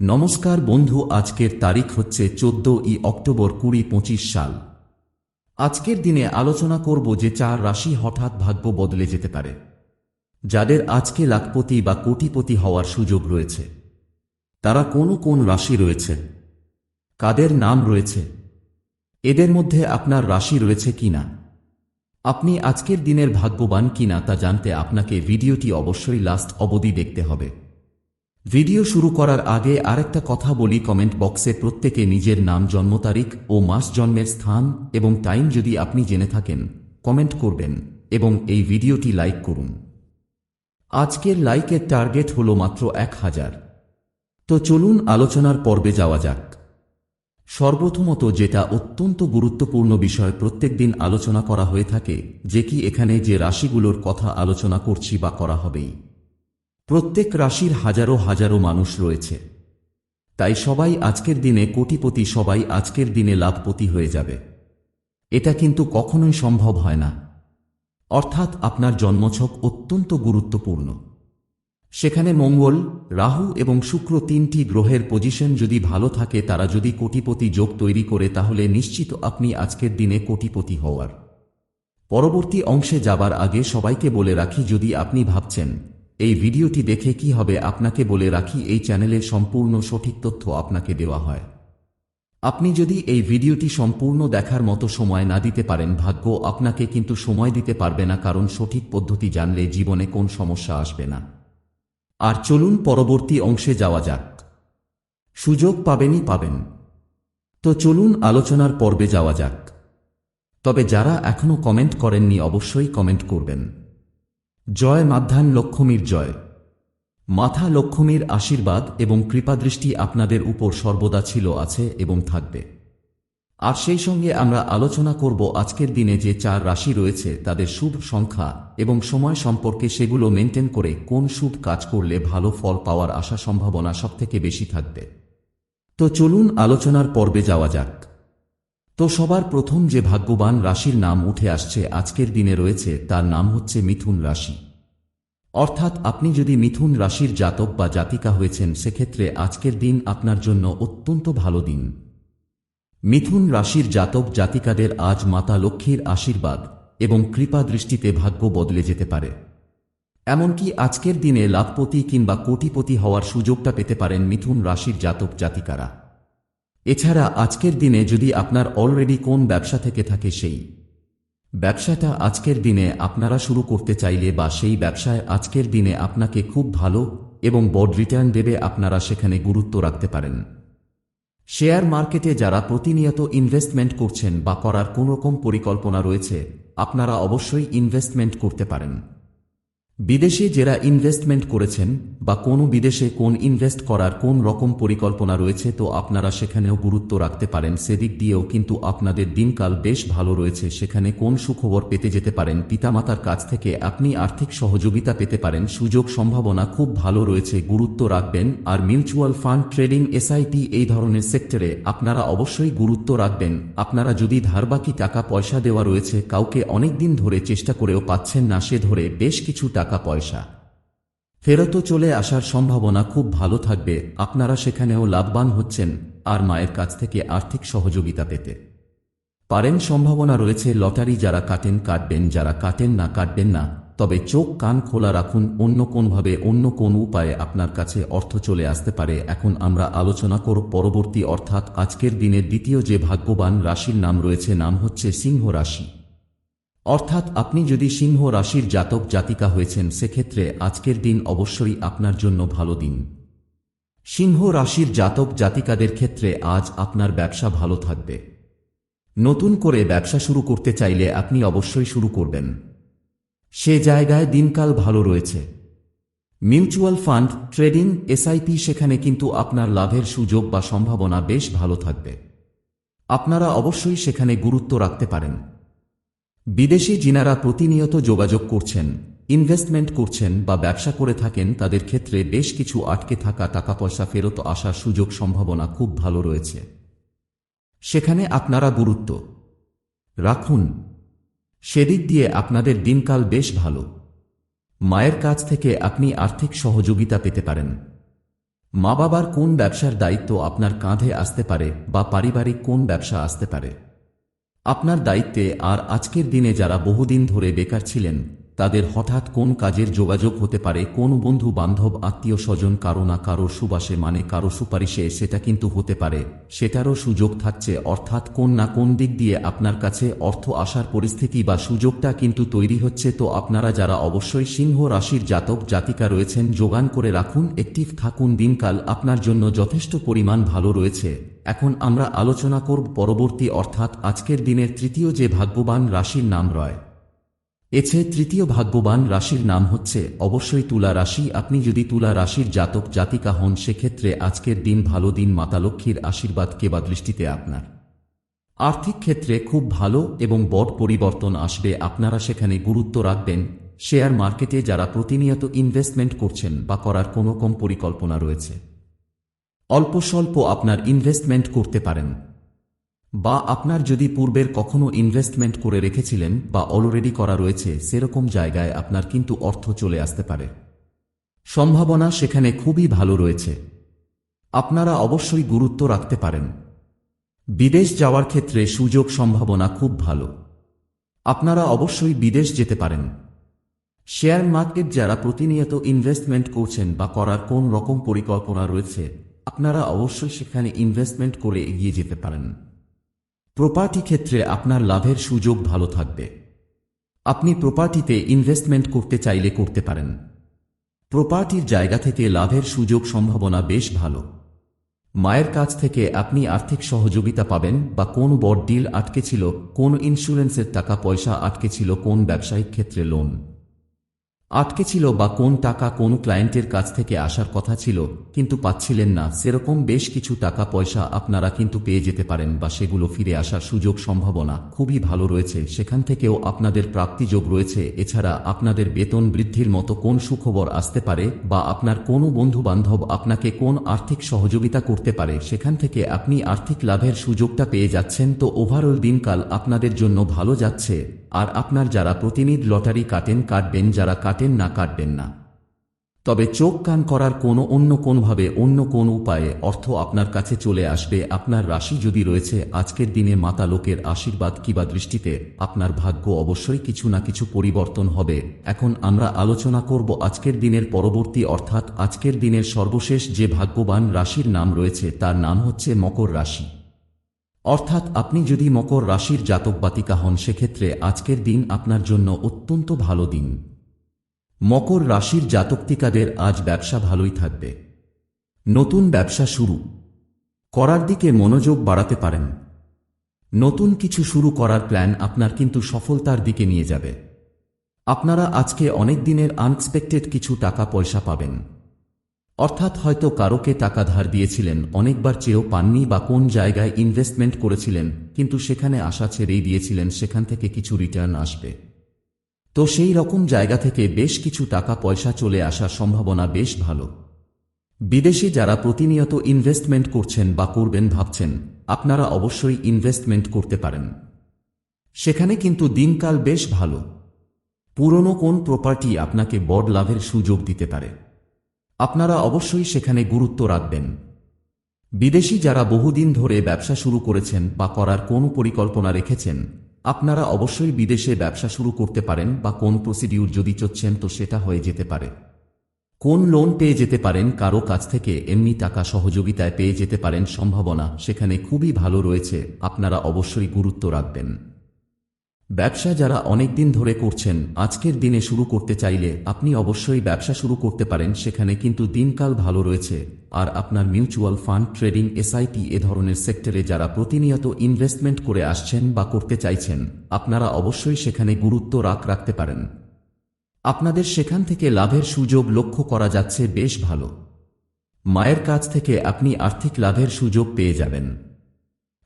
নমস্কার বন্ধু, আজকের তারিখ হচ্ছে চোদ্দ ই অক্টোবর কুড়ি পঁচিশ সাল। আজকের দিনে আলোচনা করব যে চার রাশি হঠাৎ ভাগ্য বদলে যেতে পারে, যাদের আজকে লাখপতি বা কোটিপতি হওয়ার সুযোগ রয়েছে। তারা কোন কোন রাশি রয়েছে? কাদের নাম রয়েছে? এদের মধ্যে আপনার রাশি রয়েছে কিনা? আপনি আজকের দিনের ভাগ্যবান কিনা তা জানতে আপনাকে ভিডিওটি অবশ্যই লাস্ট অবধি দেখতে হবে। ভিডিও শুরু করার আগে আরেকটা কথা বলি কমেন্ট বক্সে প্রত্যেকে নিজের নাম, জন্ম তারিখ ও মাস জন্মের স্থান এবং টাইম যদি আপনি জেনে থাকেন, কমেন্ট করবেন এবং এই ভিডিওটি লাইক করুন। আজকের লাইকের টার্গেট হল মাত্র এক হাজার। তো চলুন আলোচনার পর্বে যাওয়া যাক। সর্বপ্রথমত যেটা অত্যন্ত গুরুত্বপূর্ণ বিষয় প্রত্যেকদিন আলোচনা করা হয়ে থাকে, যে কি এখানে যে রাশিগুলোর কথা আলোচনা করছি বা করা হবেই। প্রত্যেক রাশির হাজারো হাজারো মানুষ রয়েছে। তাই সবাই আজকের দিনে কোটিপতি, সবাই আজকের দিনে লাভপতি হয়ে যাবে। এটা কিন্তু কখনোই সম্ভব হয় না। অর্থাৎ আপনার জন্মছক অত্যন্ত গুরুত্বপূর্ণ। সেখানে মঙ্গল, রাহু এবং শুক্র তিনটি গ্রহের পজিশন যদি ভালো থাকে, তারা যদি কোটিপতি যোগ তৈরি করে, তাহলে নিশ্চিত আপনি আজকের দিনে কোটিপতি হওয়ার। পরবর্তী অংশে যাবার আগে সবাইকে বলে রাখি, যদি আপনি ভাবছেন এই ভিডিওটি দেখে কি হবে আপনাকে বলে রাখি, এই চ্যানেলে সম্পূর্ণ সঠিক তথ্য আপনাকে দেওয়া হয়। আপনি যদি এই ভিডিওটি সম্পূর্ণ দেখার মতো সময় না দিতে পারেন, ভাগ্য আপনাকে কিন্তু সময় দিতে পারবে না, কারণ সঠিক পদ্ধতি জানলে জীবনে কোন সমস্যা আসবে না। আর চলুন পরবর্তী অংশে যাওয়া যাক। সুযোগ পাবেনই পাবেন। তো চলুন আলোচনার পর্বে যাওয়া যাক। তবে যারা এখনও কমেন্ট করেননি, অবশ্যই কমেন্ট করবেন। জয় মাধ্যান লক্ষ্মীর জয়। মাথা লক্ষ্মীর আশীর্বাদ এবং কৃপাদৃষ্টি আপনাদের উপর সর্বদা ছিল, আছে এবং থাকবে। আর সেই সঙ্গে আমরা আলোচনা করব আজকের দিনে যে চার রাশি রয়েছে, তাদের শুভ সংখ্যা এবং সময় সম্পর্কে সেগুলো মেনটেন করে কোন শুভ কাজ করলে ভালো ফল পাওয়ার আশা সম্ভাবনা সবথেকে বেশি থাকবে। তো চলুন আলোচনার পর্বে যাওয়া যাক। তো সবার প্রথম যে ভাগ্যবান রাশির নাম উঠে আসছে আজকের দিনে রয়েছে, তার নাম হচ্ছে মিথুন রাশি। অর্থাৎ আপনি যদি মিথুন রাশির জাতক বা জাতিকা হয়েছেন, সেক্ষেত্রে আজকের দিন আপনার জন্য অত্যন্ত ভালো দিন। মিথুন রাশির জাতক জাতিকাদের আজ মাতা লক্ষ্মীর আশীর্বাদ এবং কৃপা দৃষ্টিতে ভাগ্য বদলে যেতে পারে। এমনকি আজকের দিনে লাভপতি কিংবা কোটিপতি হওয়ার সুযোগটা পেতে পারেন মিথুন রাশির জাতক জাতিকারা। এছাড়া আজকের দিনে যদি আপনার অলরেডি কোন ব্যবসা থেকে থাকে সেই ব্যবসাটা আজকের দিনে আপনারা শুরু করতে চাইলে বা সেই ব্যবসায় আজকের দিনে আপনাকে খুব ভালো এবং বড় রিটার্ন দেবে আপনারা সেখানে গুরুত্ব রাখতে পারেন। শেয়ার মার্কেটে যারা প্রতিনিয়ত ইনভেস্টমেন্ট করছেন বা করার কোনোরকম পরিকল্পনা রয়েছে, আপনারা অবশ্যই ইনভেস্টমেন্ট করতে পারেন। বিদেশে যারা ইনভেস্টমেন্ট করেছেন বা কোনো বিদেশে কোন ইনভেস্ট করার কোন রকম পরিকল্পনা রয়েছে, তো আপনারা সেখানেও গুরুত্ব রাখতে পারেন। সেদিক দিয়েও কিন্তু আপনাদের দিনকাল বেশ ভালো রয়েছে। সেখানে কোন সুখবর পেতে যেতে পারেন? পিতামাতার কাছ থেকে আপনি আর্থিক সহযোগিতা পেতে পারেন। সুযোগ সম্ভাবনা খুব ভালো রয়েছে, গুরুত্ব রাখবেন। আর মিউচুয়াল ফান্ড ট্রেডিং এসআইপি এই ধরনের সেক্টরে আপনারা অবশ্যই গুরুত্ব রাখবেন। আপনারা যদি ধারবাকি টাকা পয়সা দেওয়া রয়েছে, কাউকে অনেকদিন ধরে চেষ্টা করেও পাচ্ছেন না, সে ধরে বেশ কিছু টাকা টাকা পয়সা ফেরত চলে আসার সম্ভাবনা খুব ভালো থাকবে, আপনারা সেখানেও লাভবান হচ্ছেন, আর মায়ের কাছ থেকে আর্থিক সহযোগিতা পেতে। পারেন সম্ভাবনা রয়েছে লটারি যারা কাটেন, কাটবেন, যারা কাটেন না, কাটবেন না, তবে চোখ কান খোলা রাখুন, অন্য কোনভাবে অন্য কোন উপায়ে আপনার কাছে অর্থ চলে আসতে পারে। এখন আমরা আলোচনা করব পরবর্তী অর্থাৎ আজকের দিনের দ্বিতীয় যে ভাগ্যবান রাশির নাম রয়েছে, নাম হচ্ছে সিংহ রাশি। অর্থাৎ আপনি যদি সিংহ রাশির জাতক জাতিকা হয়েছেন, সেক্ষেত্রে আজকের দিন অবশ্যই আপনার জন্য ভালো দিন। সিংহ রাশির জাতক জাতিকাদের ক্ষেত্রে আজ আপনার ব্যবসা ভালো থাকবে। নতুন করে ব্যবসা শুরু করতে চাইলে আপনি অবশ্যই শুরু করবেন। সে জায়গায় দিনকাল ভালো রয়েছে। মিউচুয়াল ফান্ড, ট্রেডিং, এসআইপি সেখানে কিন্তু আপনার লাভের সুযোগ বা সম্ভাবনা বেশ ভালো থাকবে। আপনারা অবশ্যই সেখানে গুরুত্ব রাখতে পারেন। বিদেশি যিনারা প্রতিনিয়ত যোগাযোগ করছেন ইনভেস্টমেন্ট করছেন বা ব্যবসা করে থাকেন, তাদের ক্ষেত্রে বেশ কিছু আটকে থাকা টাকা পয়সা ফেরত আসার সুযোগ সম্ভাবনা খুব ভালো রয়েছে। সেখানে আপনারা গুরুত্ব রাখুন। সেদিক দিয়ে আপনাদের দিনকাল বেশ ভালো। মায়ের কাছ থেকে আপনি আর্থিক সহযোগিতা পেতে পারেন। মা বাবার কোন ব্যবসার দায়িত্ব আপনার কাঁধে আসতে পারে বা পারিবারিক কোন ব্যবসা আসতে পারে? আপনার দায়িত্বে আর আজকের দিনে যারা বহুদিন ধরে বেকার ছিলেন, তাদের হঠাৎ কোন কাজের যোগাযোগ হতে পারে, কোন বন্ধু, বান্ধব, আত্মীয় স্বজন, কারও না কারও সুবাসে মানে কারও সুপারিশে, সেটা কিন্তু হতে পারে। সেটারও সুযোগ থাকছে, অর্থাৎ কোন না কোন দিক দিয়ে আপনার কাছে অর্থ আসার পরিস্থিতি বা সুযোগটা কিন্তু তৈরি হচ্ছে। তো আপনারা যারা অবশ্যই সিংহ রাশির জাতক, জাতিকা রয়েছেন, যোগান করে রাখুন। একটিভ থাকুন, দিনকাল আপনার জন্য যথেষ্ট পরিমাণ ভালো রয়েছে। এখন আমরা আলোচনা করব পরবর্তী, অর্থাৎ আজকের দিনের তৃতীয় যে ভাগ্যবান রাশির নাম রয়। এছে তৃতীয় ভাগ্যবান রাশির নাম হচ্ছে, অবশ্যই তুলা রাশি। আপনি যদি তুলা রাশির জাতক, জাতিকা হন, সেক্ষেত্রে আজকের দিন ভালো দিন, মাতা লক্ষ্মীর আশীর্বাদ কেবা দৃষ্টিতে আপনার? আর্থিক ক্ষেত্রে খুব ভালো এবং বড় পরিবর্তন আসবে। আপনারা সেখানে গুরুত্ব রাখবেন। শেয়ার মার্কেটে যারা প্রতিনিয়ত ইনভেস্টমেন্ট করছেন বা করার কোনো কম পরিকল্পনা রয়েছে। অল্প স্বল্প আপনার ইনভেস্টমেন্ট করতে পারেন। বা আপনার যদি পূর্বের কখনো ইনভেস্টমেন্ট করে রেখেছিলেন বা অলরেডি করা রয়েছে, সেরকম জায়গায় আপনার কিন্তু অর্থ চলে আসতে পারে। সম্ভাবনা সেখানে খুবই ভালো রয়েছে। আপনারা অবশ্যই গুরুত্ব রাখতে পারেন। বিদেশ যাওয়ার ক্ষেত্রে সুযোগ সম্ভাবনা খুব ভালো। আপনারা অবশ্যই বিদেশ যেতে পারেন। শেয়ার মার্কেট যারা প্রতিনিয়ত ইনভেস্টমেন্ট করছেন বা করার কোন রকম পরিকল্পনা রয়েছে আপনারা অবশ্যই সেখানে ইনভেস্টমেন্ট করে এগিয়ে যেতে পারেন। প্রপার্টি ক্ষেত্রে আপনার লাভের সুযোগ ভালো থাকবে। আপনি প্রপার্টিতে ইনভেস্টমেন্ট করতে চাইলে করতে পারেন। প্রপার্টির জায়গা থেকে লাভের সুযোগ সম্ভাবনা বেশ ভালো। মায়ের কাছ থেকে আপনি আর্থিক সহযোগিতা পাবেন বা কোন বড় ডিল আটকে ছিল, কোন ইন্স্যুরেন্সের টাকা পয়সা আটকে ছিল, কোন ব্যবসায়িক ক্ষেত্রে লোন আটকে ছিল বা কোন টাকা কোন ক্লায়েন্টের কাছ থেকে আসার কথা ছিল, কিন্তু পাচ্ছিলেন না। সেরকম বেশ কিছু টাকা পয়সা আপনারা কিন্তু পেয়ে যেতে পারেন বা সেগুলো ফিরে আসার সুযোগ সম্ভাবনা খুবই ভালো রয়েছে। সেখান থেকেও আপনাদের প্রাপ্তিযোগ রয়েছে। এছাড়া আপনাদের বেতন বৃদ্ধির মতো কোন সুখবর আসতে পারে বা আপনার কোনো বন্ধু বান্ধব আপনাকে কোন আর্থিক সহযোগিতা করতে পারে, সেখান থেকে আপনি আর্থিক লাভের সুযোগটা পেয়ে যাচ্ছেন। তো ওভারঅল দিনকাল আপনাদের জন্য ভালো যাচ্ছে। আর আপনার যারা প্রতিনিধ লটারি কাটেন কাটবেন, যারা কাটেন না কাটবেন না। তবে চোখ কান করার কোনো অন্য কোনভাবে অন্য কোন উপায়ে অর্থ আপনার কাছে চলে আসবে, আপনার রাশি যদি রয়েছে, আজকের দিনে মাতা লোকের আশীর্বাদ কিবা দৃষ্টিতে আপনার ভাগ্য অবশ্যই কিছু না কিছু পরিবর্তন হবে। এখন আমরা আলোচনা করব আজকের দিনের পরবর্তী, অর্থাৎ আজকের দিনের সর্বশেষ যে ভাগ্যবান রাশির নাম রয়েছে, তার নাম হচ্ছে মকর রাশি। অর্থাৎ আপনি যদি মকর রাশির জাতক বাতিকা হন, সেক্ষেত্রে আজকের দিন আপনার জন্য অত্যন্ত ভালো দিন। মকর রাশির জাতকতিকাদের আজ ব্যবসা ভালোই থাকবে। নতুন ব্যবসা শুরু। করার দিকে মনোযোগ বাড়াতে পারেন। নতুন কিছু শুরু করার প্ল্যান আপনার কিন্তু সফলতার দিকে নিয়ে যাবে। আপনারা আজকে অনেক দিনের আনএক্সপেক্টেড কিছু টাকা পয়সা পাবেন। অর্থাৎ হয়তো কারোকে টাকা ধার দিয়েছিলেন, অনেকবার চেয়েও পাননি বা কোন জায়গায় ইনভেস্টমেন্ট করেছিলেন, কিন্তু সেখানে আশা ছেড়েই দিয়েছিলেন সেখান থেকে কিছু রিটার্ন আসবে। তো সেই রকম জায়গা থেকে বেশ কিছু টাকা পয়সা চলে আসার সম্ভাবনা বেশ ভালো। বিদেশে যারা প্রতিনিয়ত ইনভেস্টমেন্ট করছেন বা করবেন ভাবছেন, আপনারা অবশ্যই ইনভেস্টমেন্ট করতে পারেন। সেখানে কিন্তু দিনকাল বেশ ভালো। পুরনো কোন প্রপার্টি আপনাকে বড় লাভের সুযোগ দিতে পারে। আপনারা অবশ্যই সেখানে গুরুত্ব রাখবেন। বিদেশি যারা বহুদিন ধরে ব্যবসা শুরু করেছেন বা করার কোন পরিকল্পনা রেখেছেন, আপনারা অবশ্যই বিদেশে ব্যবসা শুরু করতে পারেন বা কোন প্রসিডিউর যদি চলছেন তো সেটা হয়ে যেতে পারে। কোন লোন পেয়ে যেতে পারেন, কারও কাছ থেকে এমনি টাকা সহযোগিতায় পেয়ে যেতে পারেন সম্ভাবনা সেখানে খুবই ভালো রয়েছে, আপনারা অবশ্যই গুরুত্ব রাখবেন। ব্যবসা যারা অনেক দিন ধরে করছেন, আজকের দিনে শুরু করতে চাইলে আপনি অবশ্যই ব্যবসা শুরু করতে পারেন, সেখানে কিন্তু দিনকাল ভালো রয়েছে। আর আপনার মিউচুয়াল ফান্ড, ট্রেডিং এসআইপি এ ধরনের সেক্টরে যারা প্রতিনিয়ত ইনভেস্টমেন্ট করে আসছেন বা করতে চাইছেন, আপনারা অবশ্যই সেখানে গুরুত্ব রাখ, রাখতে পারেন। আপনাদের সেখান থেকে লাভের সুযোগ লক্ষ্য করা যাচ্ছে বেশ ভালো। মায়ের কাছ থেকে আপনি আর্থিক লাভের সুযোগ পেয়ে যাবেন।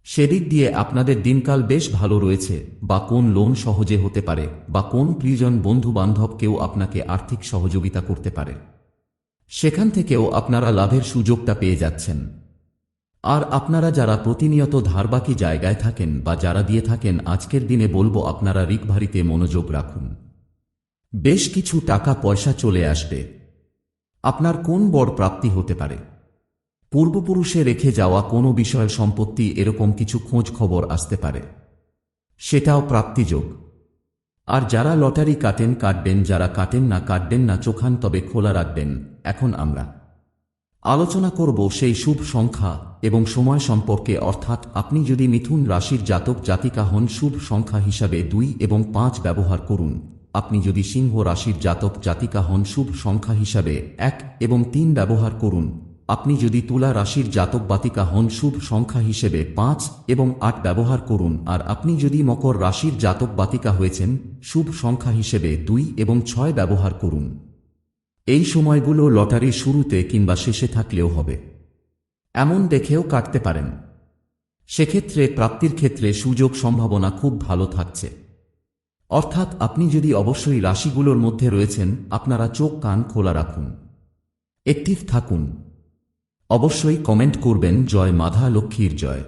সেদিক দিয়ে আপনাদের দিনকাল বেশ ভালো রয়েছে। বা কোন লোন সহজে হতে পারে? বা কোন প্রিয়জন বন্ধু বান্ধব কেউ আপনাকে আর্থিক সহযোগিতা করতে পারে? সেখান থেকেও আপনারা লাভের সুযোগটা পেয়ে যাচ্ছেন। আর আপনারা যারা প্রতিনিয়ত ধারবাকি জায়গায় থাকেন বা যারা দিয়ে থাকেন, আজকের দিনে বলব আপনারা রিকভারিতে মনোযোগ রাখুন। বেশ কিছু টাকা পয়সা চলে আসবে। আপনার কোন বড় প্রাপ্তি হতে পারে? পূর্বপুরুষে রেখে যাওয়া কোনো বিষয়ের সম্পত্তি এরকম কিছু খোঁজ খবর আসতে পারে। সেটাও প্রাপ্তিযোগ। আর যারা লটারি কাটেন, কাটবেন, যারা কাটেন না, কাটবেন না, চোখান তবে খোলা রাখবেন, এখন আমরা। আলোচনা করব সেই শুভ সংখ্যা এবং সময় সম্পর্কে, অর্থাৎ আপনি যদি মিথুন রাশির জাতক জাতিকা হন, শুভ সংখ্যা হিসাবে দুই এবং পাঁচ ব্যবহার করুন। আপনি যদি সিংহ রাশির জাতক জাতিকা হন, শুভ সংখ্যা হিসাবে এক এবং তিন ব্যবহার করুন। আপনি যদি তুলা রাশির জাতক বাতিকা হন, শুভ সংখ্যা হিসেবে পাঁচ এবং আট ব্যবহার করুন। আর আপনি যদি মকর রাশির জাতক বাতিকা হয়েছেন, শুভ সংখ্যা হিসেবে দুই এবং ছয় ব্যবহার করুন। এই সময়গুলো লটারির শুরুতে কিংবা শেষে থাকলেও হবে। এমন দেখেও কাটতে পারেন। সেক্ষেত্রে প্রাপ্তির ক্ষেত্রে সুযোগ সম্ভাবনা খুব ভালো থাকছে। অর্থাৎ আপনি যদি অবশ্যই রাশিগুলোর মধ্যে রয়েছেন, আপনারা চোখ কান খোলা রাখুন। একটিভ থাকুন। অবশ্যই কমেন্ট করবেন জয় মাধা লক্ষ্মীর জয়।